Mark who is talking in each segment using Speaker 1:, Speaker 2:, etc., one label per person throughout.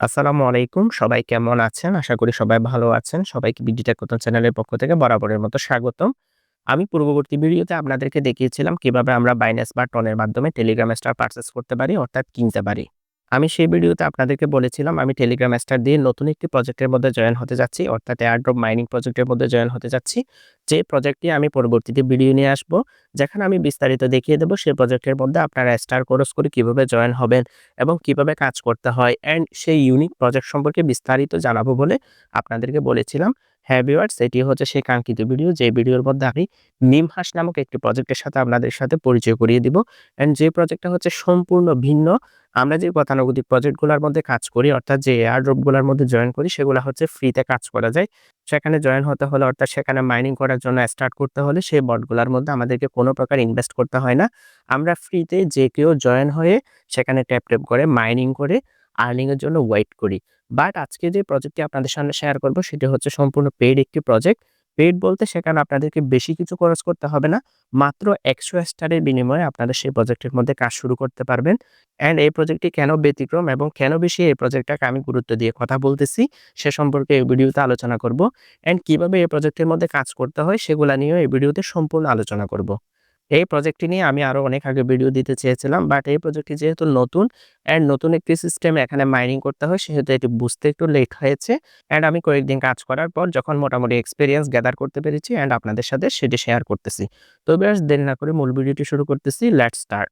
Speaker 1: আসসালামু আলাইকুম। সবাই কেমন আছেন? আশা করি সবাই ভালো আছেন। সবাইকে বিডিটা নতুন চ্যানেলের পক্ষ থেকে বরাবরের মতো স্বাগতম। আমি পূর্ববর্তী ভিডিওতে আপনাদেরকে দেখিয়েছিলাম কীভাবে আমরা বাইন্যাস বা টনের মাধ্যমে টেলিগ্রাম স্টার পারচেস করতে পারি, অর্থাৎ কিনতে পারি। আমি সেই ভিডিওতে আপনাদেরকে বলেছিলাম, আমি টেলিগ্রাম স্টার দিয়ে নতুন একটি প্রজেক্টের মধ্যে জয়েন হতে যাচ্ছি, অর্থাৎ এয়ারড্রপ মাইনিং প্রজেক্টের মধ্যে জয়েন হতে যাচ্ছি। যে প্রজেক্টটি আমি পরবর্তীতে ভিডিও নিয়ে আসব, যেখানে আমি বিস্তারিত দেখিয়ে দেব সেই প্রজেক্টের মধ্যে আপনারা স্টার কোর্স করে কীভাবে জয়েন হবেন এবং কীভাবে কাজ করতে হয় অ্যান্ড সেই ইউনিক প্রজেক্ট সম্পর্কে বিস্তারিত জানাব বলে আপনাদেরকে বলেছিলাম। হ্যাঁ ভিউয়ার্স এটি হচ্ছে সেই কাঙ্ক্ষিত ভিডিও যে ভিডিওর মধ্যে আমি নিমহাস নামক একটি প্রজেক্টের সাথে আপনাদের সাথে পরিচয় করিয়ে দিব অ্যান্ড যে প্রজেক্টটা হচ্ছে সম্পূর্ণ ভিন্ন আমরা যে গতানুগতিক প্রজেক্টগুলোর মধ্যে কাজ করি, অর্থাৎ যে এয়ারড্রপগুলোর মধ্যে জয়েন করি, সেগুলো হচ্ছে ফ্রিতে কাজ করা যায়। সেখানে জয়েন হতে হলে, অর্থাৎ সেখানে মাইনিং করার জন্য স্টার্ট করতে হলে, সেই বটগুলোর মধ্যে আমাদেরকে কোনো প্রকার ইনভেস্ট করতে হয় না। আমরা ফ্রিতে যে কেউ জয়েন হয়ে সেখানে ট্যাপ ট্যাপ করে মাইনিং করে আর্নিংয়ের জন্য ওয়েট করি। বাট আজকে যে প্রজেক্টটি আপনাদের সামনে শেয়ার করব, সেটি হচ্ছে সম্পূর্ণ পেইড একটি প্রজেক্ট পেইড বলতে সেখানে আপনাদেরকে বেশি কিছু খরচ করতে হবে না। মাত্র একশো স্টারের বিনিময়ে আপনারা সেই প্রজেক্টের মধ্যে কাজ শুরু করতে পারবেন। অ্যান্ড এই প্রজেক্টটি কেন ব্যতিক্রম এবং কেন বেশি এই প্রজেক্টটাকে আমি গুরুত্ব দিয়ে কথা বলতেছি, সে সম্পর্কে এই ভিডিওতে আলোচনা করব। অ্যান্ড কীভাবে এই প্রজেক্টের মধ্যে কাজ করতে হয় সেগুলো নিয়েও এই ভিডিওতে সম্পূর্ণ আলোচনা করব। এই প্রজেক্টটি নিয়ে আমি আরও অনেক আগে ভিডিও দিতে চেয়েছিলাম বাট এই প্রজেক্টটি যেহেতু নতুন অ্যান্ড নতুন একটি সিস্টেম এখানে মাইনিং করতে হয়, সেহেতু এটি বুঝতে একটু লেট হয়েছে অ্যান্ড আমি কয়েকদিন কাজ করার পর যখন মোটামুটি এক্সপিরিয়েন্স গ্যাদার করতে পেরেছি অ্যান্ড আপনাদের সাথে সেটি শেয়ার করতেছি। তো বিয়ার্স, দেরি না করে মূল ভিডিওটি শুরু করতেছি লেট স্টার্ট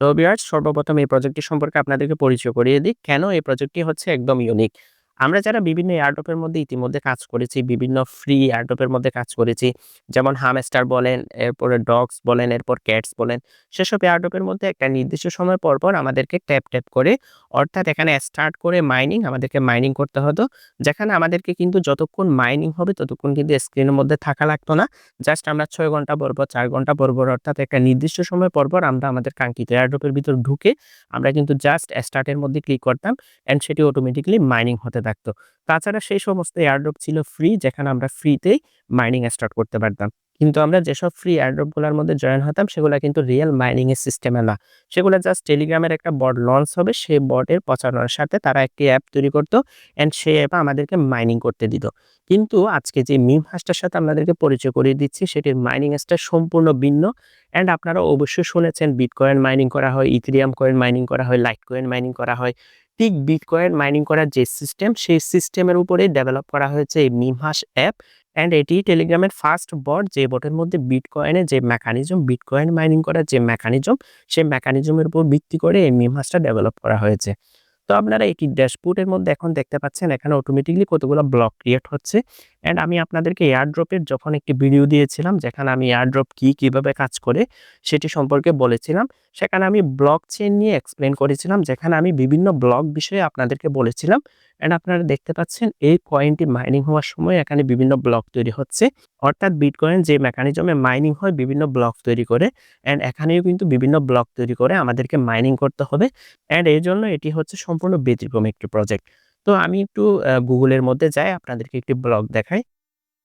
Speaker 1: তো বিয়ার্স, সর্বপ্রথম এই প্রজেক্টটি সম্পর্কে আপনাদেরকে পরিচয় করিয়ে দিই, কেন এই প্রজেক্টটি হচ্ছে একদম ইউনিক আমরা যারা বিভিন্ন এয়ারড্রপের মধ্যে ইতিমধ্যে কাজ করেছি, বিভিন্ন ফ্রি এয়ারড্রপের মধ্যে কাজ করেছি। যেমন হামস্টার বলেন, এরপরে ডগস বলেন, এরপর ক্যাটস বলেন। সেসব এয়ারড্রপের মধ্যে একটা নির্দিষ্ট সময় পর, পর আমাদেরকে ট্যাপ, ট্যাপ করে অর্থাৎ এখানে স্টার্ট করে মাইনিং আমাদেরকে মাইনিং করতে হতো। যেখানে আমাদেরকে কিন্তু যতক্ষণ মাইনিং হবে ততক্ষণ কিন্তু স্ক্রিনের মধ্যে থাকা লাগতো না। জাস্ট আমরা ছয় ঘণ্টা পর, পর ৪ ঘণ্টা পর, পর অর্থাৎ একটা নির্দিষ্ট সময় পর, পর আমরা আমাদের কাঙ্ক্ষিত এয়ারড্রপের ভিতর ঢুকে আমরা কিন্তু জাস্ট স্টার্টের মধ্যে ক্লিক করতাম অ্যান্ড সেটি অটোমেটিকলি মাইনিং হতে থাকতো। তাছাড়া সেই সমস্ত এয়ারড্রপ ছিল ফ্রি যেখানে আমরা ফ্রিতেই মাইনিং স্টার্ট করতে পারতাম। কিন্তু আমরা যেসব ফ্রি এয়ারড্রপগুলার মধ্যে জয়েন হতাম সেগুলা কিন্তু রিয়েল মাইনিং এর সিস্টেমে না। সেগুলো জাস্ট টেলিগ্রামের একটা বট লঞ্চ হবে সেই বটের প্রচারণার সাথে তারা একটি অ্যাপ তৈরি করতো অ্যান্ড সেই অ্যাপে আমাদেরকে মাইনিং করতে দিত। কিন্তু আজকে যে মিম হাসটার সাথে আপনাদেরকে পরিচয় করিয়ে দিচ্ছি সেটির মাইনিং স্টার সম্পূর্ণ ভিন্ন অ্যান্ড আপনারা অবশ্যই শুনেছেন বিটকয়েন মাইনিং করা হয়, ইথেরিয়াম কয়েন মাইনিং করা হয়, লাইট কয়েন মাইনিং করা হয়। ঠিক বিটকয়েন মাইনিং করার যে সিস্টেম সেই সিস্টেমের উপরে ডেভেলপ করা হয়েছে এই মিমহাস অ্যাপ অ্যান্ড এটি টেলিগ্রামের ফার্স্ট বট যে বটের মধ্যে বিটকয়েনের যে মেকানিজম বিটকয়েন মাইনিং করার যে মেকানিজম সেই মেকানিজমের উপর ভিত্তি করে এই মিমহাসটা ডেভেলপ করা হয়েছে। তো আপনারা এটি ড্যাশবোর্ডের মধ্যে এখন দেখতে পাচ্ছেন, এখানে অটোমেটিকলি কতগুলো ব্লক ক্রিয়েট হচ্ছে। অ্যান্ড আমি আপনাদেরকে এয়ারড্রপের যখন একটি ভিডিও দিয়েছিলাম, যেখানে আমি এয়ারড্রপ কি, কীভাবে কাজ করে, সেটি সম্পর্কে বলেছিলাম, সেখানে আমি ব্লক চেন নিয়ে এক্সপ্লেন করেছিলাম, যেখানে আমি বিভিন্ন ব্লক বিষয়ে আপনাদেরকে বলেছিলাম। অ্যান্ড আপনারা দেখতে পাচ্ছেন এই কয়েনটি মাইনিং হওয়ার সময় এখানে বিভিন্ন ব্লক তৈরি হচ্ছে। অর্থাৎ বিটকয়েন যে মেকানিজমে মাইনিং হয়, বিভিন্ন ব্লক তৈরি করে। অ্যান্ড এখানেও কিন্তু বিভিন্ন ব্লক তৈরি করে আমাদেরকে মাইনিং করতে হবে। অ্যান্ড এই জন্য এটি হচ্ছে সম্পূর্ণ ব্যতিক্রম একটি প্রজেক্ট তো আমি একটু গুগলের মধ্যে যাই, আপনাদেরকে একটি ব্লগ দেখাই।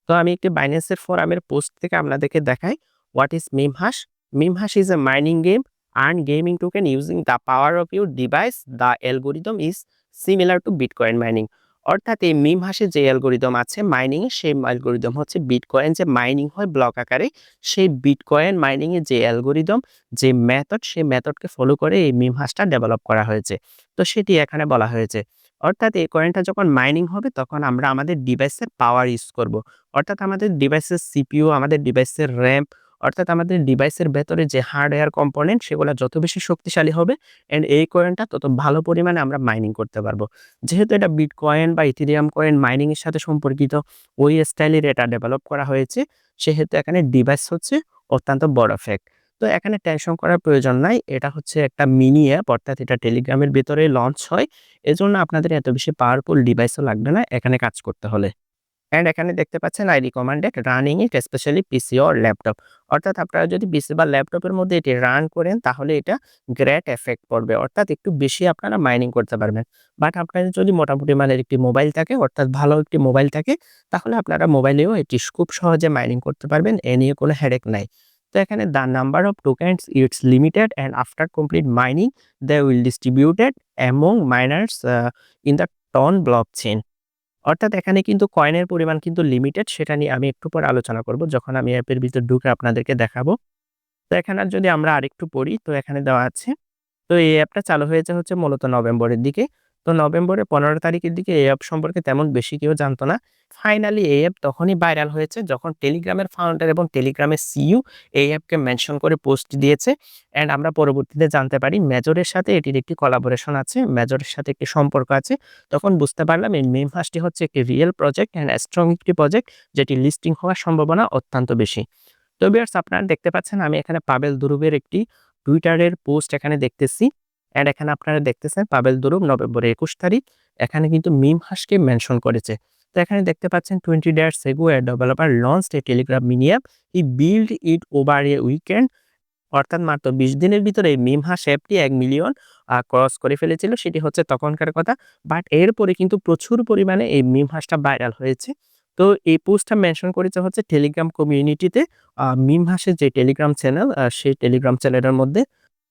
Speaker 1: তো আমি একটি বাইন্যান্সের ফোরামের পোস্ট থেকে আপনাদেরকে দেখাই। What is MemHash MemHash is a mining game earn gaming token using the power of your device the algorithm is similar to bitcoin mining অর্থাৎ এই মিম হাসে যে অ্যালগোরিদম আছে মাইনিং সেই অ্যালগোরিদম হচ্ছে বিটকয়েন যে মাইনিং হয় ব্লক আকারে, সেই বিটকয়েন মাইনিং এর যে অ্যালগোরিদম যে মেথড সেই মেথডকে ফলো করে এই মিম হাসটা ডেভেলপ করা হয়েছে। তো সেটি এখানে বলা হয়েছে। অর্থাৎ এই কয়েনটা যখন মাইনিং হবে, তখন আমরা আমাদের ডিভাইসের পাওয়ার ইউজ করব। অর্থাৎ আমাদের ডিভাইসের সিপিইউ আমাদের ডিভাইসের র্যাম অর্থাৎ আমাদের ডিভাইসের ভেতরে যে হার্ডওয়্যার কম্পোনেন্ট সেগুলো যত বেশি শক্তিশালী হবে অ্যান্ড এই কয়েনটা তত ভালো পরিমাণে আমরা মাইনিং করতে পারব। যেহেতু এটা বিট কয়েন বা ইথিরিয়াম কয়েন মাইনিংয়ের সাথে সম্পর্কিত, ওই স্টাইলের এটা ডেভেলপ করা হয়েছে। সেহেতু এখানে ডিভাইস হচ্ছে অত্যন্ত বড় ফ্যাক্ট তো এখানে টেনশন করার প্রয়োজন নাই। এটা হচ্ছে একটা মিনি অ্যাপ অর্থাৎ এটা টেলিগ্রামের ভেতরে লঞ্চ হয়। এজন্য আপনাদের এত বেশি পাওয়ারফুল ডিভাইসও লাগবে না এখানে কাজ করতে হলে। অ্যান্ড এখানে দেখতে পাচ্ছেন I recommended running it specially PC or laptop অর্থাৎ আপনারা যদি পিসি বা ল্যাপটপের মধ্যে এটি রান করেন, তাহলে এটা গ্রেট এফেক্ট পড়বে। অর্থাৎ একটু বেশি আপনারা মাইনিং করতে পারবেন। বাট আপনাদের যদি মোটামুটি মানের একটি মোবাইল থাকে, অর্থাৎ ভালো একটি মোবাইল থাকে, তাহলে আপনারা মোবাইলেও এটি খুব সহজে মাইনিং করতে পারবেন, এ নিয়ে কোনো হেডেক নাই। তো এখানে the number of tokens it's limited and after complete mining the will distributed among miners in the TON block chain অর্থাৎ এখানে কিন্তু কয়েনের পরিমাণ কিন্তু লিমিটেড সেটা নিয়ে আমি একটু পর আলোচনা করব যখন আমি অ্যাপের ভিতর ঢুকে আপনাদেরকে দেখাবো। তো এখানে যদি আমরা আরেকটু পড়ি, তো এখানে দেওয়া আছে। তো এই অ্যাপটা চালু হয়েছে হচ্ছে মূলত নভেম্বরের দিকে। তো নভেম্বরের পনেরো তারিখের দিকে এই অ্যাপ সম্পর্কে তেমন বেশি কেউ জানতো না। ফাইনালি এই অ্যাপ তখনই ভাইরাল হয়েছে যখন টেলিগ্রামের ফাউন্ডার এবং টেলিগ্রামের সিইউ এই অ্যাপকে মেনশন করে পোস্ট দিয়েছে। অ্যান্ড আমরা পরবর্তীতে জানতে পারি মেজরের সাথে এটির একটি কলাবোরেশন আছে মেজরের সাথে একটি সম্পর্ক আছে। তখন বুঝতে পারলাম এই মেম হাসটি হচ্ছে একটি রিয়েল প্রজেক্ট অ্যান্ড স্ট্রং একটি প্রজেক্ট যেটি লিস্টিং হওয়ার সম্ভাবনা অত্যন্ত বেশি। তো বিয়ার্স আপনারা দেখতে পাচ্ছেন আমি এখানে পাবেল দুরুবের একটি টুইটারের পোস্ট এখানে দেখতেছি। অ্যান্ড এখানে আপনারা দেখতেছেন পাবেল দুরুব নভেম্বর একুশ তারিখ। এখানে কিন্তু মিম হাসকে মেনশন করেছে। তো এখানে দেখতে পাচ্ছেন টোয়েন্টি ডেয়ার সেগু a developer launch a Telegram mini app he build it over a weekend অর্থাৎ মাত্র বিশ দিনের ভিতরে মিম হাস অ্যাপটি এক মিলিয়ন ক্রস করে ফেলেছিল। সেটি হচ্ছে তখনকার কথা। বাট এরপরে কিন্তু প্রচুর পরিমাণে এই মিম হাসটা ভাইরাল হয়েছে। তো এই পোস্টটা মেনশন করেছে হচ্ছে টেলিগ্রাম কমিউনিটিতে মিম হাসের যে টেলিগ্রাম চ্যানেল সেই টেলিগ্রাম চ্যানেলের মধ্যে।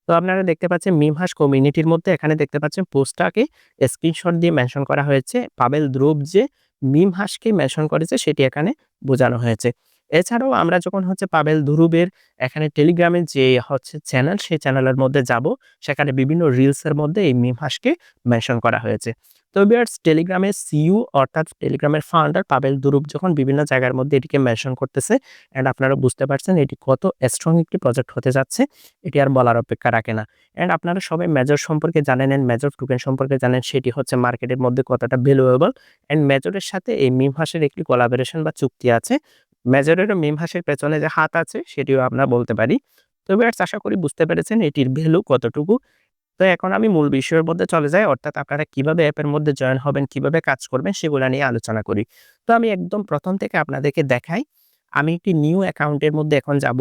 Speaker 1: তো আপনারা দেখতে পাচ্ছেন মিমহাস কমিউনিটির মধ্যে এখানে দেখতে পাচ্ছেন পোস্টটাকে স্ক্রিনশট দিয়ে মেনশন করা হয়েছে। পাবেল দ্রুব যে মিমহাসকে মেনশন করেছে, সেটি এখানে বোঝানো হয়েছে। এছাড়াও আমরা যখন হচ্ছে পাবেল ধুরুবের এখানে টেলিগ্রামের যে হচ্ছে চ্যানেল, সেই চ্যানেলের মধ্যে যাব, সেখানে বিভিন্ন রিলসের মধ্যে এই মিমহাসকে মেনশন করা হয়েছে। তো বিয়ার্স টেলিগ্রামের সিইউ অর্থাৎ টেলিগ্রামের ফাউন্ডার পাবেল দুরুপ যখন বিভিন্ন জায়গার মধ্যে এটিকে মেনশন করতেছে অ্যান্ড আপনারা বুঝতে পারছেন এটি কত স্ট্রং একটি প্রজেক্ট হতে যাচ্ছে, এটি আর বলার অপেক্ষা রাখে না। অ্যান্ড আপনারা সবাই মেজর সম্পর্কে জানেন অ্যান্ড মেজর টোকেন সম্পর্কে জানেন, সেটি হচ্ছে মার্কেটের মধ্যে কতটা ভ্যালুয়েবল অ্যান্ড মেজরের সাথে এই মিম হাসের একটি কোলাবোরেশন বা চুক্তি আছে। মেজরেরও মিম হাসের পেছনে যে হাত আছে, সেটিও আমরা বলতে পারি। তো এবার আশা করি বুঝতে পেরেছেন এটির ভ্যালু কতটুকু। তো এখন আমি মূল বিষয়ের মধ্যে চলে যাই, অর্থাৎ আপনারা কীভাবে অ্যাপের মধ্যে জয়েন হবেন, কীভাবে কাজ করবেন, সেগুলো নিয়ে আলোচনা করি। তো আমি একদম প্রথম থেকে আপনাদেরকে দেখাই। আমি একটি নিউ অ্যাকাউন্টের মধ্যে এখন যাব।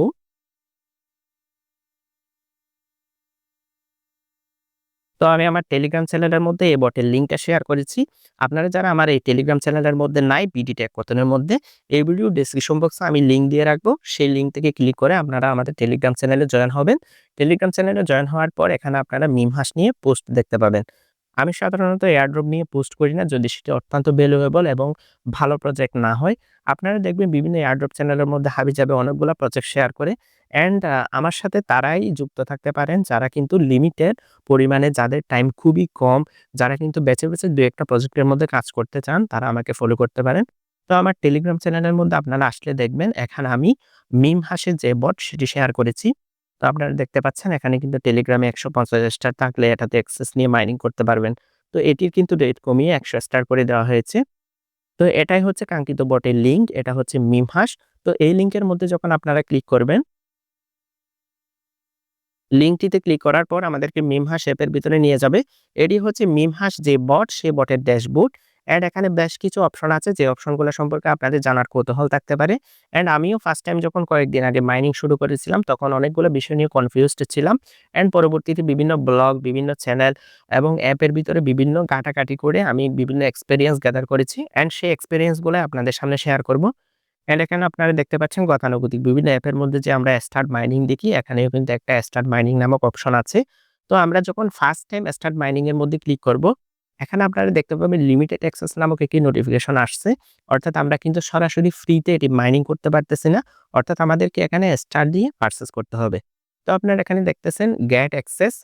Speaker 1: তো আমি আমার টেলিগ্রাম চ্যানেলের মধ্যে এই বটের লিঙ্কটা শেয়ার করেছি। আপনারা যারা আমার এই টেলিগ্রাম চ্যানেলের মধ্যে নাই বিডি ট্যাগ কতনের মধ্যে, এই ভিডিও ডিসক্রিপশন বক্সে আমি লিঙ্ক দিয়ে রাখব। সেই লিঙ্ক থেকে ক্লিক করে আপনারা আমাদের টেলিগ্রাম চ্যানেলে জয়েন হবেন। টেলিগ্রাম চ্যানেলে জয়েন হওয়ার পর এখানে আপনারা মিম হাস নিয়ে পোস্ট দেখতে পাবেন। আমি সাধারণত এয়ারড্রপ নিয়ে পোস্ট করি না, যদি সেটি অত্যন্ত ভ্যালুয়েবল এবং ভালো প্রজেক্ট না হয়। আপনারা দেখবেন বিভিন্ন এয়ারড্রপ চ্যানেলের মধ্যে হাবি যাবে অনেকগুলো প্রজেক্ট শেয়ার করে। অ্যান্ড আমার সাথে তারাই যুক্ত থাকতে পারেন, যারা কিন্তু লিমিটেড পরিমাণে যাদের টাইম খুবই কম, যারা কিন্তু বেছে বেছে দু একটা প্রজেক্টের মধ্যে কাজ করতে চান, তারা আমাকে ফলো করতে পারেন। তো আমার টেলিগ্রাম চ্যানেলের মধ্যে আপনারা আসলে দেখবেন, এখানে আমি মিম হাসের যে বট সেটি শেয়ার করেছি। তো আপনারা দেখতে পাচ্ছেন, এখানে কিন্তু টেলিগ্রামে একশো পঞ্চাশ স্টার থাকলে এটাতে অ্যাক্সেস নিয়ে মাইনিং করতে পারবেন। তো এটির কিন্তু রেট কমিয়ে একশো স্টার করে দেওয়া হয়েছে। তো এটাই হচ্ছে কাঙ্ক্ষিত বটের লিঙ্ক এটা হচ্ছে মিম হাস তো এই লিঙ্কের মধ্যে যখন আপনারা ক্লিক করবেন লিঙ্কটিতে ক্লিক করার পর আমাদেরকে মিমহাস অ্যাপের ভিতরে নিয়ে যাবে। এটি হচ্ছে মিমহাস যে বট সে বটের ড্যাশবোর্ড অ্যান্ড এখানে বেশ কিছু অপশন আছে, যে অপশনগুলো সম্পর্কে আপনাদের জানার কৌতূহল থাকতে পারে। অ্যান্ড আমিও ফার্স্ট টাইম যখন কয়েকদিন আগে মাইনিং শুরু করেছিলাম, তখন অনেকগুলো বিষয় নিয়ে কনফিউজড ছিলাম। অ্যান্ড পরবর্তীতে বিভিন্ন ব্লগ বিভিন্ন চ্যানেল এবং অ্যাপের ভিতরে বিভিন্ন কাটাকাটি করে আমি বিভিন্ন এক্সপিরিয়েন্স গ্যাদার করেছি। অ্যান্ড সেই এক্সপিরিয়েন্সগুলো আপনাদের সামনে শেয়ার করব। অ্যান্ড এখানে আপনারা দেখতে পাচ্ছেন গতানুগতিক। বিভিন্ন অ্যাপের মধ্যে যে আমরা স্টার্ট মাইনিং দেখি, এখানেও কিন্তু একটা স্টার্ট মাইনিং নামক অপশন আছে। তো আমরা যখন ফার্স্ট টাইম স্টার্ট মাইনিং এর মধ্যে ক্লিক করব, এখানে আপনারা দেখতে পাবেন লিমিটেড অ্যাক্সেস নামক একটি নোটিফিকেশন আসছে। অর্থাৎ আমরা কিন্তু সরাসরি ফ্রিতে এটি মাইনিং করতে পারতেছি না। অর্থাৎ আমাদেরকে এখানে স্টার দিয়ে পারচেস করতে হবে। তো আপনারা এখানে দেখতেছেন গ্যাট অ্যাক্সেস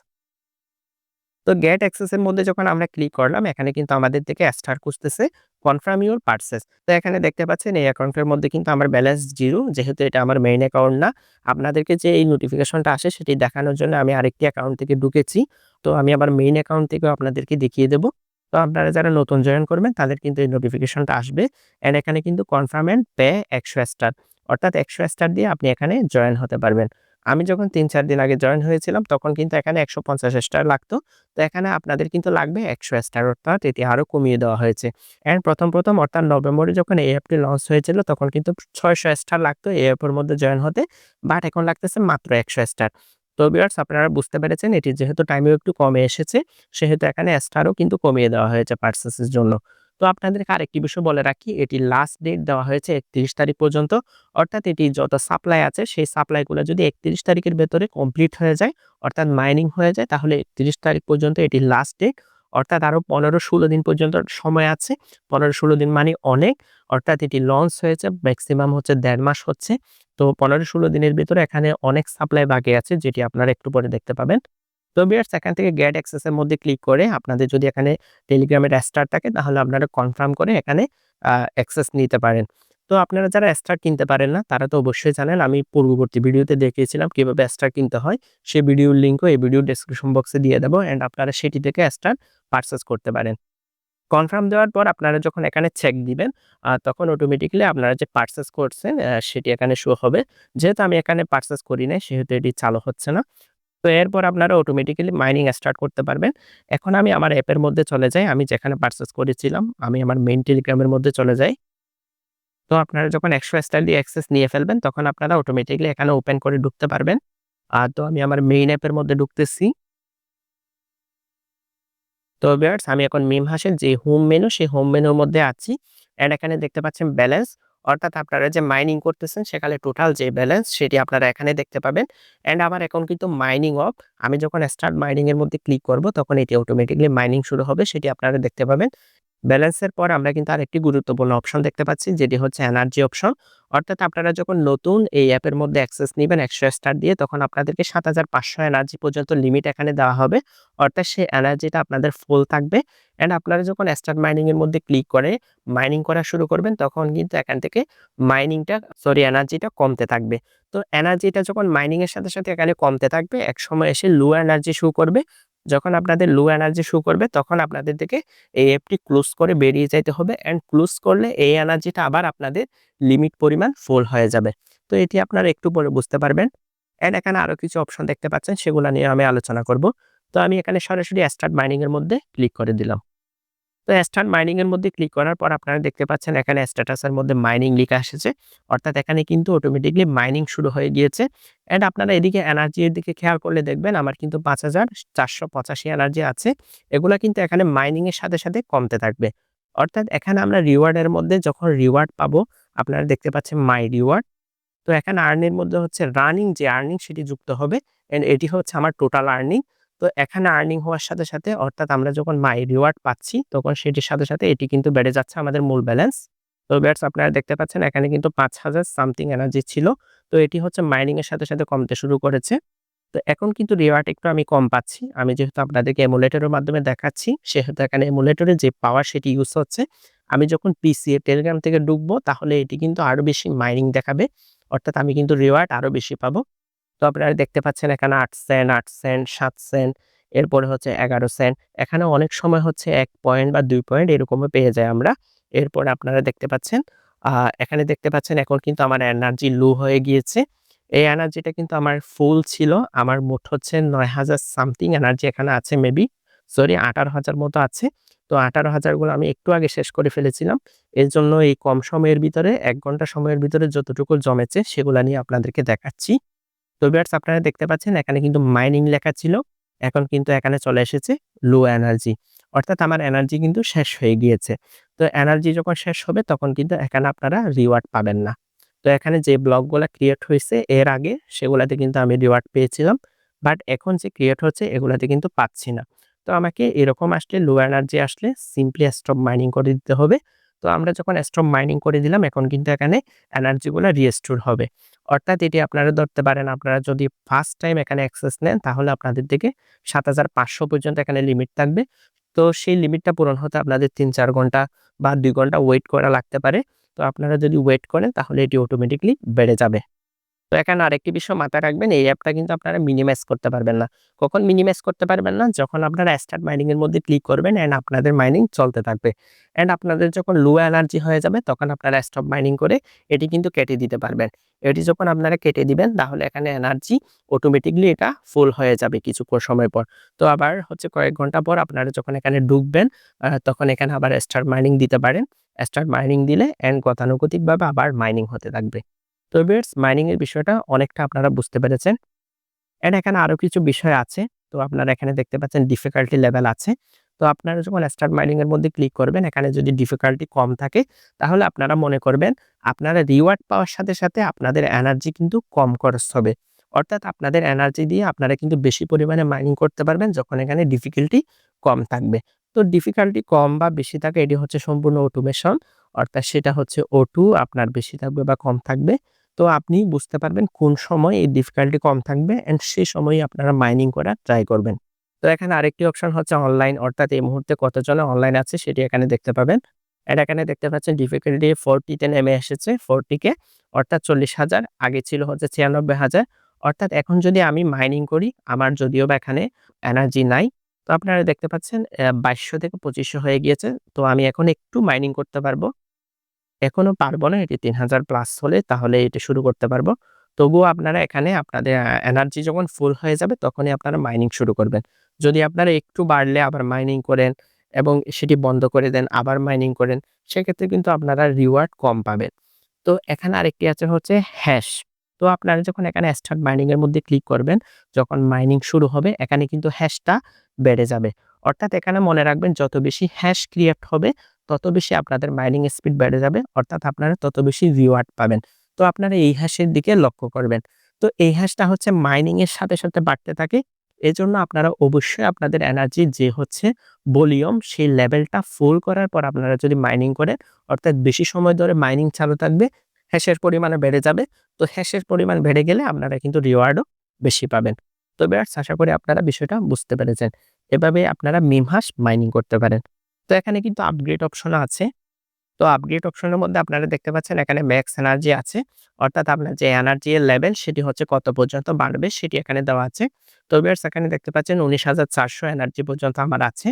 Speaker 1: তো গেট অ্যাক্সেসের মধ্যে যখন আমরা ক্লিক করলাম, এখানে কিন্তু আমাদের থেকে স্টার খুঁজতেছে কনফার্ম ইউর পার্সেস তো এখানে দেখতে পাচ্ছেন এই অ্যাকাউন্টের মধ্যে কিন্তু আমার ব্যালেন্স জিরো যেহেতু এটা আমার মেইন অ্যাকাউন্ট না। আপনাদেরকে যে এই নোটিফিকেশনটা আসে, সেটি দেখানোর জন্য আমি আরেকটি অ্যাকাউন্ট থেকে ঢুকেছি। তো আমি আবার মেইন অ্যাকাউন্ট থেকেও আপনাদেরকে দেখিয়ে দেবো। তো আপনারা যারা নতুন জয়েন করবেন, তাদের কিন্তু এই নোটিফিকেশনটা আসবে। অ্যান্ড এখানে কিন্তু কনফার্ম অ্যান্ড পে একশো স্টার অর্থাৎ একশো স্টার দিয়ে আপনি এখানে জয়েন হতে পারবেন। আমি যখন তিন চার দিন আগে জয়েন হয়েছিলাম, তখন কিন্তু এখানে একশো পঞ্চাশ স্টার লাগতো। তো এখানে আপনাদের কিন্তু লাগবে একশো স্টার অর্থাৎ এটি আরও কমিয়ে দেওয়া হয়েছে। অ্যান্ড প্রথম প্রথম অর্থাৎ নভেম্বরে যখন এই অ্যাপটি লঞ্চ হয়েছিল, তখন কিন্তু ছয়শো স্টার লাগতো এই অ্যাপের মধ্যে জয়েন হতে। বাট এখন লাগতেছে মাত্র একশো স্টার তো বিয়ার্স আপনারা বুঝতে পেরেছেন, এটি যেহেতু টাইমেও একটু কমে এসেছে, সেহেতু এখানে স্টারও কিন্তু কমিয়ে দেওয়া হয়েছে পার্সেসের জন্য। তো আপনাদেরকে আরেকটি বিষয় বলে রাখি, এটি লাস্ট ডেট দেওয়া হয়েছে একত্রিশ তারিখ পর্যন্ত। অর্থাৎ এটি যত সাপ্লাই আছে, সেই সাপ্লাইগুলো যদি একত্রিশ তারিখের ভেতরে কমপ্লিট হয়ে যায়, অর্থাৎ মাইনিং হয়ে যায়, তাহলে একত্রিশ তারিখ পর্যন্ত এটি লাস্ট ডেট অর্থাৎ আরও পনেরো ষোলো দিন পর্যন্ত সময় আছে। পনেরো ষোলো দিন মানে অনেক। অর্থাৎ এটি লঞ্চ হয়েছে ম্যাক্সিমাম হচ্ছে দেড় মাস হচ্ছে। তো পনেরো ষোলো দিনের ভিতরে এখানে অনেক সাপ্লাই বাকি আছে, যেটি আপনারা একটু পরে দেখতে পাবেন। তো বিয়ার্স, এখান থেকে গ্যাট অ্যাক্সেসের মধ্যে ক্লিক করে আপনাদের যদি এখানে টেলিগ্রামের স্টার থাকে, তাহলে আপনারা কনফার্ম করে এখানে অ্যাক্সেস নিতে পারেন। তো আপনারা যারা স্টার কিনতে পারেন না, তারা তো অবশ্যই জানেন, আমি পূর্ববর্তী ভিডিওতে দেখিয়েছিলাম কীভাবে স্টার কিনতে হয়। সেই ভিডিওর লিঙ্কও এই ভিডিও ডেসক্রিপশন বক্সে দিয়ে দেবো অ্যান্ড আপনারা সেটি থেকে স্টার পারচেস করতে পারেন। কনফার্ম দেওয়ার পর আপনারা যখন এখানে চেক দিবেন তখন অটোমেটিক্যালি আপনারা যে পারচেস করছেন সেটি এখানে শো হবে। যেহেতু আমি এখানে পারচেস করি নাই, সেহেতু এটি চালু হচ্ছে না। তো এরপর আপনারা অটোমেটিক্যালি মাইনিং স্টার্ট করতে পারবেন। এখন আমি আমার অ্যাপের মধ্যে চলে যাই। আমি যেখানে পারচেস করেছিলাম, আমি আমার মেইন টেলিগ্রামের মধ্যে চলে যাই। তো আপনারা যখন একশো স্টাইল দিয়ে অ্যাক্সেস নিয়ে ফেলবেন, তখন আপনারা অটোমেটিকলি এখানে ওপেন করে ঢুকতে পারবেন। আর তো আমি আমার মেইন অ্যাপের মধ্যে ঢুকতেছি। তো বিয়ার্স আমি এখন মিম হাসের যে হোম মেনু সেই হোম মেনুর মধ্যে আছি। অ্যান্ড এখানে দেখতে পাচ্ছেন ব্যালেন্স অর্থাৎ আপনারা যে মাইনিং করতেছেন, সেখানে টোটাল যে ব্যালেন্স সেটি আপনারা এখানে দেখতে পাবেন। অ্যান্ড আমার এখন কিন্তু মাইনিং অফ আমি যখন স্টার্ট মাইনিংয়ের মধ্যে ক্লিক করব, তখন এটি অটোমেটিকলি মাইনিং শুরু হবে, সেটি আপনারা দেখতে পাবেন। ব্যালেন্সের পর আমরা কিন্তু আরেকটি গুরুত্বপূর্ণ অপশন দেখতে পাচ্ছি, যেটি হচ্ছে এনার্জি অপশন অর্থাৎ আপনারা যখন নতুন এই অ্যাপের মধ্যে অ্যাক্সেস নেবেন একশো স্টার দিয়ে, তখন আপনাদেরকে সাত হাজার পাঁচশো এনার্জি পর্যন্ত লিমিট এখানে দেওয়া হবে। অর্থাৎ সেই এনার্জিটা আপনাদের ফুল থাকবে। অ্যান্ড আপনারা যখন স্টার মাইনিংয়ের মধ্যে ক্লিক করে মাইনিং করা শুরু করবেন, তখন কিন্তু এখান থেকে মাইনিংটা সরি এনার্জিটা কমতে থাকবে। তো এনার্জিটা যখন মাইনিংয়ের সাথে সাথে এখানে কমতে থাকবে এক সময় এসে লো এনার্জি শুরু করবে। যখন আপনাদের লো এনার্জি শু করবে, তখন আপনাদের থেকে এই অ্যাপটি ক্লোজ করে বেরিয়ে যাইতে হবে অ্যান্ড ক্লোজ করলে এই এনার্জিটা আবার আপনাদের লিমিট পরিমাণ ফুল হয়ে যাবে। তো এটি আপনারা একটু পরে বুঝতে পারবেন। অ্যান্ড এখানে আরও কিছু অপশন দেখতে পাচ্ছেন, সেগুলো নিয়ে আমি আলোচনা করব। তো আমি এখানে সরাসরি স্টার্ট মাইনিংয়ের মধ্যে ক্লিক করে দিলাম। তো স্টার্ট মাইনিং এর মধ্যে ক্লিক করার পর আপনারা দেখতে পাচ্ছেন এখানে স্ট্যাটাসের মধ্যে মাইনিং লেখা এসেছে। অর্থাৎ এখানে কিন্তু অটোমেটিকলি মাইনিং শুরু হয়ে গিয়েছে। অ্যান্ড আপনারা এদিকে এনার্জির দিকে খেয়াল করলে দেখবেন আমার কিন্তু পাঁচ হাজার চারশো পঁচাশি এনার্জি আছে। এগুলো কিন্তু এখানে মাইনিং এর সাথে সাথে কমতে থাকবে। অর্থাৎ এখানে আমরা রিওয়ার্ডের মধ্যে যখন রিওয়ার্ড পাবো, আপনারা দেখতে পাচ্ছেন মাই রিওয়ার্ড তো এখানে আর্নির মধ্যে হচ্ছে রানিং যে আর্নিং সেটি যুক্ত হবে। অ্যান্ড এটি হচ্ছে আমার টোটাল আর্নিং তো এখানে আর্নিং হওয়ার সাথে সাথে, অর্থাৎ আমরা যখন মাই রিওয়ার্ড পাচ্ছি, তখন সেটির সাথে সাথে এটি কিন্তু বেড়ে যাচ্ছে আমাদের মূল ব্যালেন্স তো ব্যাটস আপনারা দেখতে পাচ্ছেন এখানে কিন্তু পাঁচ হাজার সামথিং এনার্জি ছিল। তো এটি হচ্ছে মাইনিং এর সাথে সাথে কমতে শুরু করেছে। তো এখন কিন্তু রিওয়ার্ড একটু আমি কম পাচ্ছি। আমি যেহেতু আপনাদেরকে এমুলেটরের মাধ্যমে দেখাচ্ছি, সেহেতু এখানে এমুলেটরের যে পাওয়ার সেটি ইউজ হচ্ছে। আমি যখন পিসি এর টেলিগ্রাম থেকে ঢুকবো, তাহলে এটি কিন্তু আরও বেশি মাইনিং দেখাবে। অর্থাৎ আমি কিন্তু রিওয়ার্ড আরও বেশি পাবো। তো আপনারা দেখতে পাচ্ছেন এখানে আট সেন্ট আট সেন্ট সাত সেন্ট এরপরে হচ্ছে এগারো সেন্ট এখানে অনেক সময় হচ্ছে এক পয়েন্ট বা দুই পয়েন্ট এরকমও পেয়ে যায় আমরা। এরপরে আপনারা দেখতে পাচ্ছেন এখানে দেখতে পাচ্ছেন এখন কিন্তু আমার এনার্জি লো হয়ে গিয়েছে। এই এনার্জিটা কিন্তু আমার ফুল ছিল। আমার মোট হচ্ছে নয় হাজার সামথিং এনার্জি এখানে আছে মেবি সরি আঠারো হাজার মতো আছে। তো আঠারো হাজারগুলো আমি একটু আগে শেষ করে ফেলেছিলাম। এর জন্য এই কম সময়ের ভিতরে, এক ঘণ্টা সময়ের ভিতরে যতটুকু জমেছে সেগুলো নিয়ে আপনাদেরকে দেখাচ্ছি। তো বিয়ার্স আপনারা দেখতে পাচ্ছেন এখানে কিন্তু মাইনিং লেখা ছিল। এখন কিন্তু এখানে চলে এসেছে লো এনার্জি। অর্থাৎ আমার এনার্জি কিন্তু শেষ হয়ে গিয়েছে। তো এনার্জি যখন শেষ হবে তখন কিন্তু এখানে আপনারা রিওয়ার্ড পাবেন না। তো এখানে যে ব্লকগুলো ক্রিয়েট হয়েছে এর আগে সেগুলাতে কিন্তু আমি রিওয়ার্ড পেয়েছিলাম। বাট এখন যে ক্রিয়েট হচ্ছে এগুলাতে কিন্তু পাচ্ছি না। তো আমাকে এরকম আসলে লো এনার্জি আসলে সিম্পলি স্টপ মাইনিং করে দিতে হবে। তো আমরা যখন স্ট্রম মাইনিং করে দিলাম, এখন কিন্তু এখানে এনার্জিগুলো রিস্টোর হবে। অর্থাৎ এটি আপনারা ধরতে পারেন, আপনারা যদি ফার্স্ট টাইম এখানে অ্যাক্সেস নেন, তাহলে আপনাদের দিকে সাত হাজার পাঁচশো পর্যন্ত এখানে লিমিট থাকবে। তো সেই লিমিটটা পূরণ হতে আপনাদের তিন চার ঘণ্টা বা দুই ঘণ্টা ওয়েট করা লাগতে পারে। তো আপনারা যদি ওয়েট করেন, তাহলে এটি অটোমেটিকলি বেড়ে যাবে। তো এখানে আরেকটি বিষয় মাথায় রাখবেন, এই অ্যাপটা কিন্তু আপনারা মিনিমাইজ করতে পারবেন না। কখন মিনিমাইজ করতে পারবেন না? যখন আপনারা স্টার্ট মাইনিং এর মধ্যে ক্লিক করবেন অ্যান্ড আপনাদের মাইনিং চলতে থাকবে। অ্যান্ড আপনাদের যখন লো এনার্জি হয়ে যাবে, তখন আপনারা স্টপ মাইনিং করে এটি কিন্তু কেটে দিতে পারবেন। এটি যখন আপনারা কেটে দিবেন, তাহলে এখানে এনার্জি অটোমেটিকলি এটা ফুল হয়ে যাবে কিছু সময় পর। তো আবার হচ্ছে কয়েক ঘণ্টা পর আপনারা যখন এখানে ঢুকবেন তখন এখানে আবার স্টার্ট মাইনিং দিতে পারেন। স্টার্ট মাইনিং দিলে অ্যান্ড গতানুগতিকভাবে আবার মাইনিং হতে থাকবে। তো বিয়ার্স মাইনিং এর বিষয়টা অনেকটা আপনারা বুঝতে পেরেছেন। এন্ড এখানে আরও কিছু বিষয় আছে, তো আপনারা এখানে দেখতে পাচ্ছেন ডিফিকাল্টি লেভেল আছে। তো আপনারা যখন স্টার্ট মাইনিং এর মধ্যে ক্লিক করবেন, এখানে যদি ডিফিকাল্টি কম থাকে, তাহলে আপনারা মনে করবেন আপনারা রিওয়ার্ড পাওয়ার সাথে সাথে আপনাদের এনার্জি কিন্তু কম খরচ হবে। অর্থাৎ আপনাদের এনার্জি দিয়ে আপনারা কিন্তু বেশি পরিমাণে মাইনিং করতে পারবেন যখন এখানে ডিফিকাল্টি কম থাকবে। তো ডিফিকাল্টি কম বা বেশি থাকে, এটি হচ্ছে সম্পূর্ণ অটোমেশন অর্থাৎ সেটা হচ্ছে O2 আপনার বেশি থাকবে বা কম থাকবে। তো আপনি বুঝতে পারবেন কোন সময় এই ডিফিকাল্টি কম থাকবে অ্যান্ড সে সময়ই আপনারা মাইনিং করা ট্রাই করবেন। তো এখানে আরেকটি অপশন হচ্ছে অনলাইন অর্থাৎ এই মুহূর্তে কতজনে অনলাইন আছে সেটি এখানে দেখতে পাবেন। অ্যান্ড এখানে দেখতে পাচ্ছেন ডিফিকাল্টি 40 তে নেমে এসেছে 40 কে অর্থাৎ 40,000 আগে ছিল হচ্ছে 96,000 অর্থাৎ এখন যদি আমি মাইনিং করি আমার যদিও বা এখানে এনার্জি নাই। তো আপনারা দেখতে পাচ্ছেন বাইশশো থেকে পঁচিশশো হয়ে গিয়েছে। তো আমি এখন একটু মাইনিং করতে পারব। এখনও পারব না এটি 3000 প্লাস হলে তাহলে এটা শুরু করতে পারব। তবুও আপনারা এখানে আপনাদের এনার্জি যখন ফুল হয়ে যাবে তখনই আপনারা মাইনিং শুরু করবেন। যদি আপনারা একটু বাড়লে আবার মাইনিং করেন এবং সেটি বন্ধ করে দেন আবার মাইনিং করেন সেক্ষেত্রে কিন্তু আপনারা রিওয়ার্ড কম পাবেন। তো এখানে আরেকটি আছে হচ্ছে হ্যাশ। তো আপনারা যখন এখানে স্টার্ট মাইনিংয়ের মধ্যে ক্লিক করবেন, যখন মাইনিং শুরু হবে এখানে কিন্তু হ্যাশটা বেড়ে যাবে। অর্থাৎ এখানে মনে রাখবেন যত বেশি হ্যাশ ক্রিয়েট হবে তত বেশি আপনাদের মাইনিং স্পিড বেড়ে যাবে। অর্থাৎ আপনারা তত বেশি রিওয়ার্ড পাবেন। তো আপনারা এই হ্যাশের দিকে লক্ষ্য করবেন। তো এই হ্যাশটা হচ্ছে মাইনিং এর সাথে, সাথে বাড়তে থাকে। এজন্য আপনারা অবশ্যই আপনাদের এনার্জি যে হচ্ছে ভলিউম সেই লেভেলটা ফুল করার পর আপনারা যদি মাইনিং করেন অর্থাৎ বেশি সময় ধরে মাইনিং চালু থাকবে, হ্যাশের পরিমাণও বেড়ে যাবে। তো হ্যাশের পরিমাণ বেড়ে গেলে আপনারা কিন্তু রিওয়ার্ডও বেশি পাবেন। তো ভিউয়ার্স আশা করি আপনারা বিষয়টা বুঝতে পেরেছেন। এভাবে আপনারা মিম হাশ মাইনিং করতে পারেন। তো এখানে কিন্তু আপগ্রেড অপশন আছে। তো আপগ্রেড অপশনের মধ্যে আপনারা দেখতে পাচ্ছেন এখানে ম্যাক্স এনার্জি আছে। অর্থাৎ আপনার যে এনার্জি এর লেভেল সেটি হচ্ছে কত পর্যন্ত বাড়বে সেটি এখানে দেওয়া আছে। তো ভিউয়ার্স এখানে দেখতে পাচ্ছেন ১৯,৪০০ এনার্জি পর্যন্ত আমার আছে।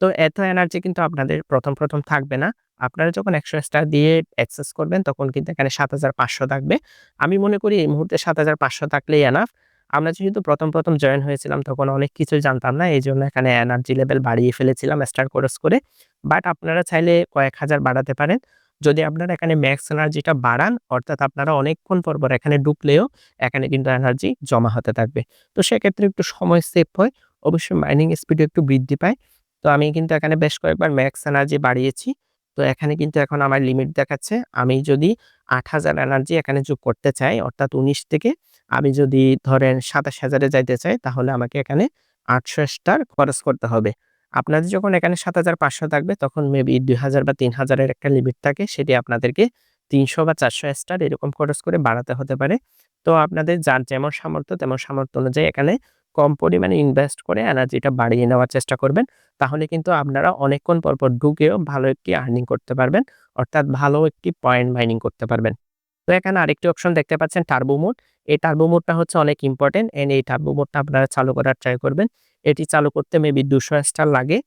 Speaker 1: তো এত এনার্জি কিন্তু আপনাদের ১ম, ১ম থাকবে না। আপনারা যখন ১০০ স্টার দিয়ে অ্যাক্সেস করবেন তখন কিন্তু এখানে ৭৫০০ থাকবে। আমি মনে করি এই মুহূর্তে ৭৫০০ থাকলেই এনাফ। আমরা যেহেতু ১ম, ১ম জয়েন হয়েছিলাম তখন অনেক কিছুই জানতাম না। এই জন্য এখানে এনার্জি লেভেল বাড়িয়ে ফেলেছিলাম স্টার কোর্স করে। বাট আপনারা চাইলে কয়েক হাজার বাড়াতে পারেন। যদি আপনারা এখানে ম্যাক্স এনার্জিটা বাড়ান অর্থাৎ আপনারা অনেকক্ষণ পর, পর এখানে ঢুকলেও এখানে কিন্তু এনার্জি জমা হতে থাকবে। তো সেক্ষেত্রে একটু সময় সেভ হয়। অবশ্যই মাইনিং স্পিডও একটু বৃদ্ধি পায়। তো আমি কিন্তু এখানে বেশ কয়েকবার ম্যাক্স এনার্জি বাড়িয়েছি। তো এখানে কিন্তু এখন আমার লিমিট দেখাচ্ছে। আমি যদি ৮০০০ এনার্জি এখানে যোগ করতে চাই অর্থাৎ ১৯ থেকে আমি যদি ধরেন সাতাশ হাজারে যাইতে চাই তাহলে আমাকে এখানে ৮০০ স্টার খরচ করতে হবে। আপনাদের যখন এখানে ৭৫০০ থাকবে তখন মেবি ২০০০ বা তিন হাজারের একটা লিমিট থাকে সেটি আপনাদেরকে ৩০০ বা ৪০০ স্টার এরকম খরচ করে বাড়াতে হতে পারে। তো আপনাদের যার যেমন সামর্থ্য তেমন সামর্থ্য অনুযায়ী এখানে কম পরিমাণে ইনভেস্ট করে এনার্জিটা বাড়িয়ে নেওয়ার চেষ্টা করবেন। তাহলে কিন্তু আপনারা অনেকক্ষণ পর, পর ঢুকেও ভালো একটি আর্নিং করতে পারবেন। অর্থাৎ ভালো একটি পয়েন্ট মাইনিং করতে পারবেন। তো এখানে আরেকটি অপশন দেখতে পাচ্ছেন টার্বো মোড। এই টার্বো মোডটা হচ্ছে অনেক ইম্পোর্টেন্ট এন্ড এই টার্বো মোডটা আপনারা চালু করার ট্রাই করবেন। এটি চালু করতে মেবি দুশো স্টার লাগে।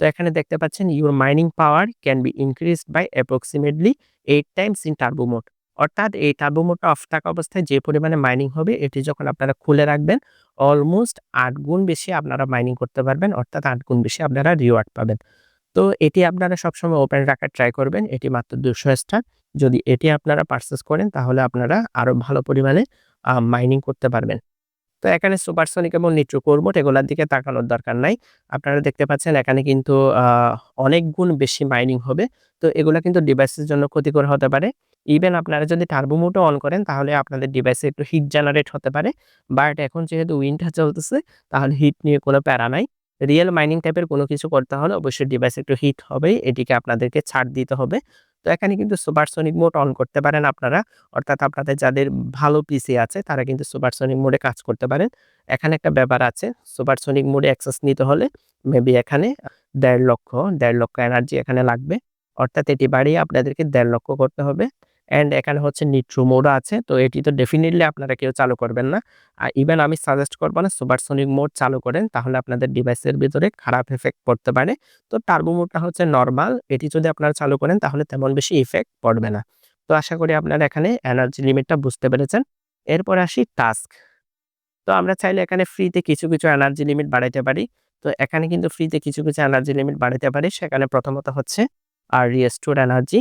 Speaker 1: তো এখানে দেখতে পাচ্ছেন your mining power can be increased by approximately eight times in turbo mode. অর্থাৎ এই টার্বো মোডটা অফ থাকা অবস্থায় যে পরিমাণে মাইনিং হবে, এটি যখন আপনারা খুলে রাখবেন অলমোস্ট আট গুণ বেশি আপনারা মাইনিং করতে পারবেন। অর্থাৎ আট গুণ বেশি আপনারা রিওয়ার্ড পাবেন। তো এটি আপনারা সবসময় ওপেন রাখার ট্রাই করবেন। এটি মাত্র দুশো স্টার। যদি এটি আপনারা পারচেজ করেন, তাহলে আপনারা আরও ভালো পরিমাণে মাইনিং করতে পারবেন। তো এখানে সুপারসনিক এবং নিট্রো কোর মোড এগুলার দিকে তাকানোর দরকার নাই। আপনারা দেখতে পাচ্ছেন এখানে কিন্তু অনেক গুণ বেশি মাইনিং হবে। তো এগুলা কিন্তু ডিভাইসের জন্য ক্ষতিকর হতে পারে। ইভেন আপনারা যদি টার্বো মোডও অন করেন, তাহলে আপনাদের ডিভাইসে একটু হিট জেনারেট হতে পারে। বাট এখন যেহেতু উইন্টার চলতেছে, তাহলে হিট নিয়ে কোনো প্যারা নাই। রিয়েল মাইনিং টাইপের কোনো কিছু করতে হলে অবশ্যই ডিভাইসে একটু হিট হবেই। এটিকে আপনাদেরকে ছাড় দিতে হবে। তো এখানে কিন্তু সুপারসনিক মোড অন করতে পারেন আপনারা। অর্থাৎ আপনাদের যাদের ভালো পিসি আছে, তারা কিন্তু সুপারসনিক মোডে কাজ করতে পারেন। এখানে একটা ব্যাপার আছে সুপারসনিক মোডে অ্যাক্সেস নিতে হলে মেবি এখানে দেড় লক্ষ দেড় লক্ষ এনার্জি এখানে লাগবে। অর্থাৎ এটি বাড়িয়ে আপনাদেরকে দেড় লক্ষ করতে হবে। অ্যান্ড এখানে হচ্ছে নিট্রো মোডও আছে। তো এটি তো ডেফিনেটলি আপনারা কেউ চালু করবেন না। আর ইভেন আমি সাজেস্ট করব না সুপারসনিক মোড চালু করেন তাহলে আপনাদের ডিভাইসের ভিতরে খারাপ এফেক্ট পড়তে পারে। তো টার্বো মোডটা হচ্ছে নর্মাল এটি যদি আপনারা চালু করেন তাহলে তেমন বেশি ইফেক্ট পড়বে না। তো আশা করি আপনারা এখানে এনার্জি লিমিটটা বুঝতে পেরেছেন। এরপর আসি টাস্ক। তো আমরা চাইলে এখানে ফ্রিতে কিছু, কিছু এনার্জি লিমিট বাড়াইতে পারি। তো এখানে কিন্তু ফ্রিতে কিছু, কিছু এনার্জি লিমিট বাড়াইতে পারি। সেখানে প্রথমত হচ্ছে আর রিস্টোর এনার্জি।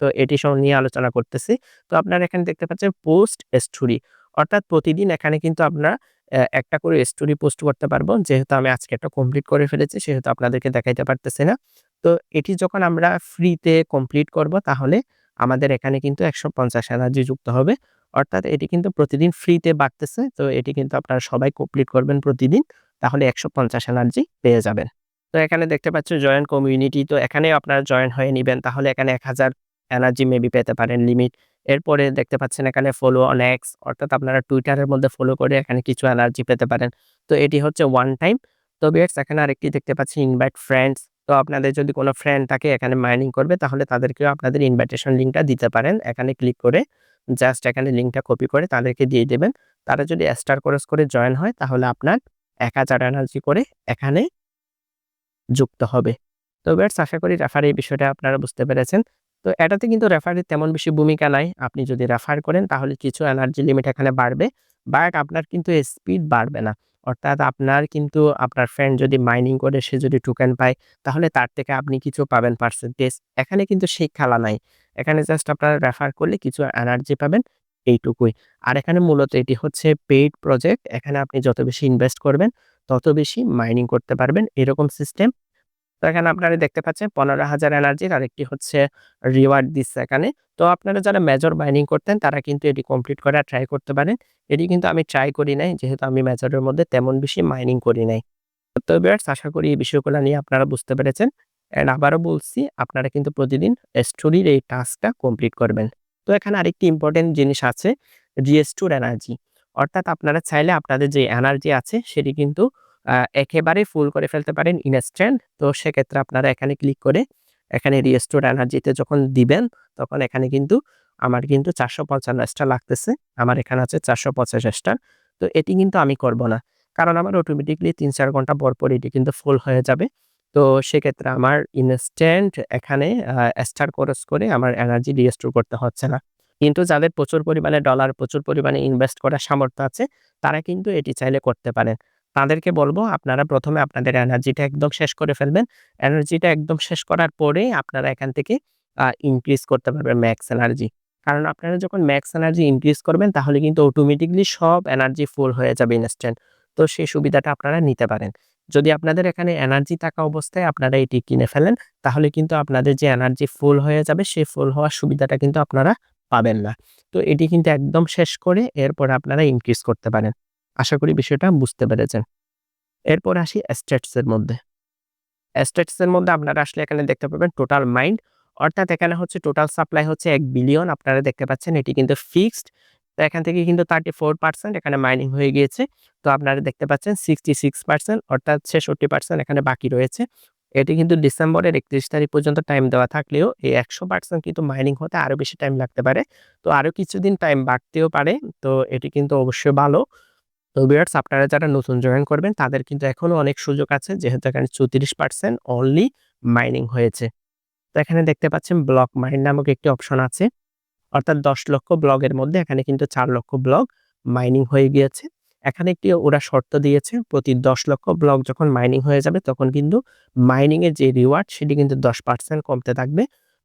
Speaker 1: তো এটি নিয়ে আলোচনা করতেছি। তো আপনারা এখানে দেখতে পাচ্ছেন পোস্ট স্টোরি। অর্থাৎ প্রতিদিন এখানে কিন্তু আপনারা একটা করে স্টোরি পোস্ট করতে পারব। যেহেতু আমি আজকে একটা কমপ্লিট করে ফেলেছি, সেহেতু আপনাদেরকে দেখাইতে পারতেছি না। তো এটি যখন আমরা ফ্রিতে কমপ্লিট করব, তাহলে আমাদের এখানে কিন্তু ১৫০ এনার্জি যুক্ত হবে। অর্থাৎ এটি কিন্তু প্রতিদিন ফ্রিতে বাড়তেছে। তো এটি কিন্তু আপনারা সবাই কমপ্লিট করবেন প্রতিদিন। তাহলে ১৫০ এনার্জি পেয়ে যাবেন। তো এখানে দেখতে পাচ্ছ জয়েন কমিউনিটি তো এখানেও আপনারা জয়েন হয়ে নিবেন। তাহলে এখানে ১০০০ এনার্জি মেবি পেতে পারেন লিমিট। এরপরে দেখতে পাচ্ছেন এখানে ফলো অন এক্স অর্থাৎ আপনারা এর মধ্যে ফলো করে এখানে কিছু এনার্জি পেতে পারেন। তো এটি হচ্ছে ওয়ান টাইম। তো ভিউয়ার্স, এখানে আরেকটি দেখতে পাচ্ছি ইনভাইট ফ্রেন্ডস। তো আপনাদের যদি কোনো ফ্রেন্ড থাকে, এখানে মাইনিং করবে, তাহলে তাদেরকেও আপনাদের ইনভাইটেশন লিঙ্কটা দিতে পারেন। এখানে ক্লিক করে জাস্ট এখানে লিঙ্কটা কপি করে তাদেরকে দিয়ে দেবেন। তারা যদি স্টার কোর্স করে জয়েন হয়, তাহলে আপনার ১০০০ এনার্জি করে এখানে যুক্ত হবে। তো ভিউয়ার্স, আশা করি রেফার এই বিষয়টা আপনারা বুঝতে পেরেছেন। তো এটাতে কিন্তু রেফারের তেমন বেশি ভূমিকা নাই। আপনি যদি রেফার করেন, তাহলে কিছু এনার্জি লিমিট এখানে বাড়বে। বাট আপনার কিন্তু স্পিড বাড়বে না। অর্থাৎ আপনার কিন্তু, আপনার ফ্রেন্ড যদি মাইনিং করে, সে যদি টোকেন পায়, তাহলে তার থেকে আপনি কিছু পাবেন পার্সেন্টেজ। এখানে কিন্তু সেই খেলা নাই। এখানে জাস্ট আপনারা রেফার করলে কিছু এনার্জি পাবেন এইটুকুই। আর এখানে মূলত এটি হচ্ছে পেইড প্রজেক্ট। এখানে আপনি যত বেশি ইনভেস্ট করবেন, তত বেশি মাইনিং করতে পারবেন। এরকম সিস্টেম। তো এখানে আপনারা দেখতে পাচ্ছেন ১৫,০০০ এনার্জির আরেকটি হচ্ছে রিওয়ার্ড দিচ্ছে এখানে। তো আপনারা যারা মেজর মাইনিং করতেন তারা কিন্তু এটি কমপ্লিট করার ট্রাই করতে পারেন। এটি কিন্তু আমি ট্রাই করি নাই যেহেতু আমি মেজরের মধ্যে তেমন বেশি মাইনিং করি নাই। তো ভিউয়ার্স আশা করি এই বিষয়গুলো নিয়ে আপনারা বুঝতে পেরেছেন। অ্যান্ড আবারও বলছি আপনারা কিন্তু প্রতিদিন স্টোরির এই টাস্কটা কমপ্লিট করবেন। তো এখানে আরেকটি ইম্পর্টেন্ট জিনিস আছে রিস্টোর এনার্জি। অর্থাৎ আপনারা চাইলে আপনাদের যে এনার্জি আছে সেটি কিন্তু একেবারে ফুল করে ফেলতে পারেন ইনস্ট্যান্ট। তো সেক্ষেত্রে আপনারা এখানে ক্লিক করে এখানে রিস্টোর এনার্জিতে যখন দিবেন তখন এখানে কিন্তু আমার কিন্তু ৪৫৫ টা লাগতেছে। আমার এখানে আছে ৪৮৫ টা। তো এটি কিন্তু আমি করব না। কারণ আমার অটোমেটিকলি তিন চার ঘণ্টা পর, পর এটি কিন্তু ফুল হয়ে যাবে। তো সেক্ষেত্রে আমার ইনস্ট্যান্ট এখানে স্টার খরচ করে আমার এনার্জি রিস্টোর করতে হচ্ছে না। কিন্তু যাদের প্রচুর পরিমাণে ডলার, প্রচুর পরিমাণে ইনভেস্ট করার সামর্থ্য আছে তারা কিন্তু এটি চাইলে করতে পারেন। তাদেরকে বলব, আপনারা প্রথমে আপনাদের এনার্জিটা একদম শেষ করে ফেলবেন। এনার্জিটা একদম শেষ করার পরেই আপনারা এখান থেকে ইনক্রিজ করতে পারবেন ম্যাক্স এনার্জি। কারণ আপনারা যখন ম্যাক্স এনার্জি ইনক্রিজ করবেন, তাহলে কিন্তু অটোমেটিকলি সব এনার্জি ফুল হয়ে যাবে ইনস্ট্যান্ট। তো সেই সুবিধাটা আপনারা নিতে পারেন। যদি আপনাদের এখানে এনার্জি থাকা অবস্থায় আপনারা এটি কিনে ফেলেন, তাহলে কিন্তু আপনাদের যে এনার্জি ফুল হয়ে যাবে, সেই ফুল হওয়ার সুবিধাটা কিন্তু আপনারা পাবেন না। তো এটি কিন্তু একদম শেষ করে এরপরে আপনারা ইনক্রিজ করতে পারেন। আশা করি বিষয়টা বুঝতে পেরেছেন। এরপর আসি স্ট্যাটস এর মধ্যে। স্ট্যাটস এর মধ্যে আপনারা আসলে এখানে দেখতে পাবেন টোটাল মাইন্ড অর্থাৎ এখানে হচ্ছে টোটাল সাপ্লাই হচ্ছে এক বিলিয়ন আপনারা দেখতে পাচ্ছেন এটি কিন্তু ফিক্সড। তো এখান থেকে কিন্তু 34% এখানে মাইনিং হয়ে গিয়েছে। তো আপনারা দেখতে পাচ্ছেন 66% অর্থাৎ 66% এখানে বাকি রয়েছে। এটি কিন্তু ডিসেম্বরের ৩১ তারিখ পর্যন্ত টাইম দেওয়া থাকলেও এই ১০০% কিন্তু মাইনিং হতে আরও বেশি টাইম লাগতে পারে। তো আরও কিছুদিন টাইম বাড়তেও পারে। তো এটি কিন্তু অবশ্যই ভালো। তো আপনারা যারা নতুন জয়েন করবেন, তাদের কিন্তু এখনও অনেক সুযোগ আছে, যেহেতু এখানে 34% অনলি মাইনিং হয়েছে। তো এখানে দেখতে পাচ্ছেন ব্লক মাইন নামক একটি অপশন আছে। অর্থাৎ ১০ লক্ষ ব্লগের মধ্যে এখানে কিন্তু চার লক্ষ ব্লক মাইনিং হয়ে গিয়েছে। এখানে একটি ওরা শর্ত দিয়েছে, প্রতি ১০ লক্ষ ব্লক যখন মাইনিং হয়ে যাবে, তখন কিন্তু মাইনিং এর যে রিওয়ার্ড সেটি কিন্তু 10% কমতে থাকবে।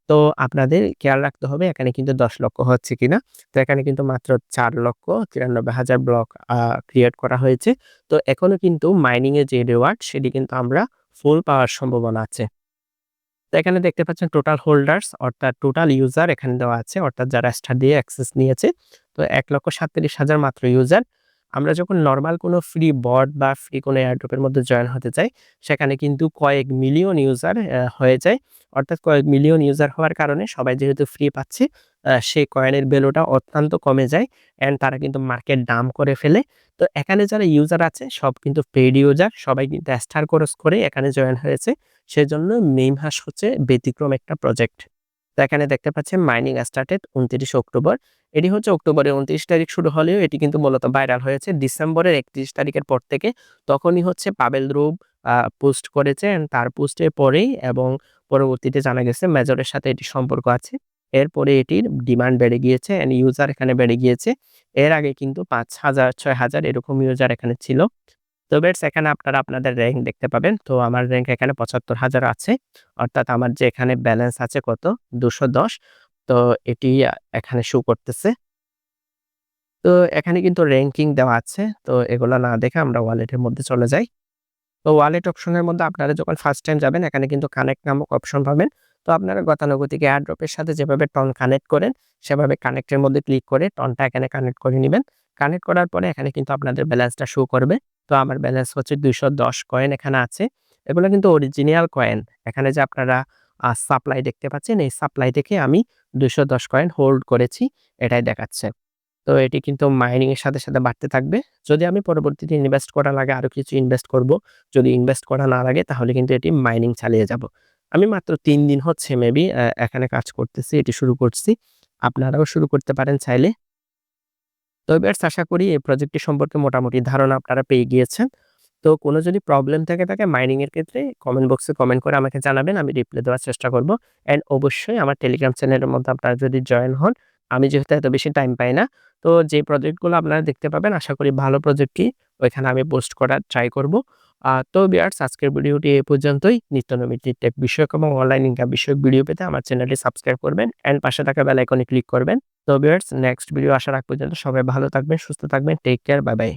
Speaker 1: তো আপনাদের খেয়াল রাখতে হবে এখানে কিন্তু ১০ লক্ষ হচ্ছে কিনা। তো এখানে কিন্তু মাত্র চার লক্ষ ৯৩,০০০ ব্লক ক্রিয়েট করা হয়েছে। তো এখনও কিন্তু মাইনিং এর যে রেওয়ার্ড সেটি কিন্তু আমরা ফুল পাওয়ার সম্ভাবনা আছে। তো এখানে দেখতে পাচ্ছেন টোটাল হোল্ডার্স অর্থাৎ টোটাল ইউজার এখানে দেওয়া আছে অর্থাৎ যারা স্টার দিয়ে অ্যাক্সেস নিয়েছে। তো ১,৩৭,০০০ মাত্র ইউজার। আমরা যখন নর্মাল কোনো ফ্রি বট বা ফ্রি কোনো এয়ারড্রপ এর মধ্যে জয়েন হতে চাই, সেখানে কিন্তু কয়েক মিলিয়ন ইউজার হয়ে যায়। অর্থাৎ কয়েক মিলিয়ন ইউজার হওয়ার কারণে সবাই যেহেতু ফ্রি পাচ্ছে সেই কয়েনের ভ্যালুটা অত্যন্ত কমে যায় অ্যান্ড তারা কিন্তু মার্কেট ডাম্প করে ফেলে। তো এখানে যারা ইউজার আছে, সব কিন্তু পেইড ইউজার সবাই কিন্তু স্টার খরচ করে এখানে জয়েন হয়েছে। সেজন্য মেইন হাস হচ্ছে ব্যতিক্রম একটা প্রজেক্ট। তো এখানে দেখতে পাচ্ছেন মাইনিং স্টার্টেড ২৯ অক্টোবর। এটি হচ্ছে অক্টোবরের ২৯ তারিখ শুরু হলেও এটি কিন্তু মূলত ভাইরাল হয়েছে ডিসেম্বরের ৩১ তারিখের পর থেকে। তখনই হচ্ছে পাবেল দ্রুব আ পোস্ট করেছে তার পোস্টের পরেই এবং পরবর্তীতে জানা গেছে মেজরের সাথে এটি সম্পর্ক আছে। এরপরে এটির ডিমান্ড বেড়ে গিয়েছে অ্যান্ড ইউজার এখানে বেড়ে গিয়েছে। এর আগে কিন্তু ৫,০০০, ৬,০০০ এরকম ইউজার এখানে ছিল। তো ভিউয়ার্স এখানে আপনারা আপনাদের র্যাঙ্ক দেখতে পাবেন। তো আমার র্যাঙ্ক এখানে ৭৫,০০০ আছে। অর্থাৎ আমার যে এখানে ব্যালেন্স আছে কত ২১০ তো এটি এখানে শু করতেছে। তো এখানে কিন্তু র্যাঙ্কিং দেওয়া আছে। তো এগুলা না দেখে আমরা ওয়ালেটের মধ্যে চলে যাই। তো ওয়ালেট অপশনের মধ্যে আপনারা যখন ফার্স্ট টাইম যাবেন এখানে কিন্তু কানেক্ট নামক অপশন পাবেন। তো আপনারা গতানুগতিক এয়ারড্রপের সাথে যেভাবে টন কানেক্ট করেন সেভাবে কানেক্ট এর মধ্যে ক্লিক করে টনটা এখানে কানেক্ট করে নিবেন। কানেক্ট করার পরে এখানে কিন্তু আপনাদের ব্যালেন্সটা শো করবে। তো আমার ব্যালেন্স হচ্ছে ২১০ কয়েন এখানে আছে। এগুলো কিন্তু অরিজিনাল কয়েন। এখানে যে আপনারা সাপ্লাই দেখতে পাচ্ছেন, এই সাপ্লাই থেকে আমি ২১০ কয়েন হোল্ড করেছি, এটাই দেখাচ্ছে। তো এটি কিন্তু মাইনিং এর সাথে, সাথে বাড়তে থাকবে। যদি আমি পরবর্তীতে ইনভেস্ট করা লাগে আরও কিছু ইনভেস্ট করব। যদি ইনভেস্ট করা না লাগে তাহলে কিন্তু এটি মাইনিং চালিয়ে যাব। আমি মাত্র তিন দিন হচ্ছে মেবি এখানে কাজ করতেছি, এটি শুরু করছি। আপনারাও শুরু করতে পারেন চাইলে। তো এবার আশা করি এই প্রজেক্টটি সম্পর্কে মোটামুটি ধারণা আপনারা পেয়ে গিয়েছেন। তো কোনো যদি প্রবলেম থেকে থাকে মাইনিং এর ক্ষেত্রে কমেন্ট বক্সে কমেন্ট করে আমাকে জানাবেন। আমি রিপ্লাই দেওয়ার চেষ্টা করব। অ্যান্ড অবশ্যই আমার টেলিগ্রাম চ্যানেলের মধ্যে আপনারা যদি জয়েন হন, আমি যেহেতু এত বেশি টাইম পাই না, তো যে প্রজেক্টগুলো আপনারা দেখতে পাবেন আশা করি ভালো প্রজেক্টটি ওইখানে আমি পোস্ট করার ট্রাই করব। তো বিয়ার্স আজকের ভিডিওটি এ পর্যন্তই। নিত্য নবীন টেক বিষয়ক এবং অনলাইন ইনকাম বিষয়ক ভিডিও পেতে আমার চ্যানেলটি সাবস্ক্রাইব করবেন অ্যান্ড পাশে থাকা বেল আইকনে ক্লিক করবেন। তো বিয়ার্স নেক্সট ভিডিও আসার আগ পর্যন্ত সবাই ভালো থাকবেন, সুস্থ থাকবেন। Take care. Bye, bye.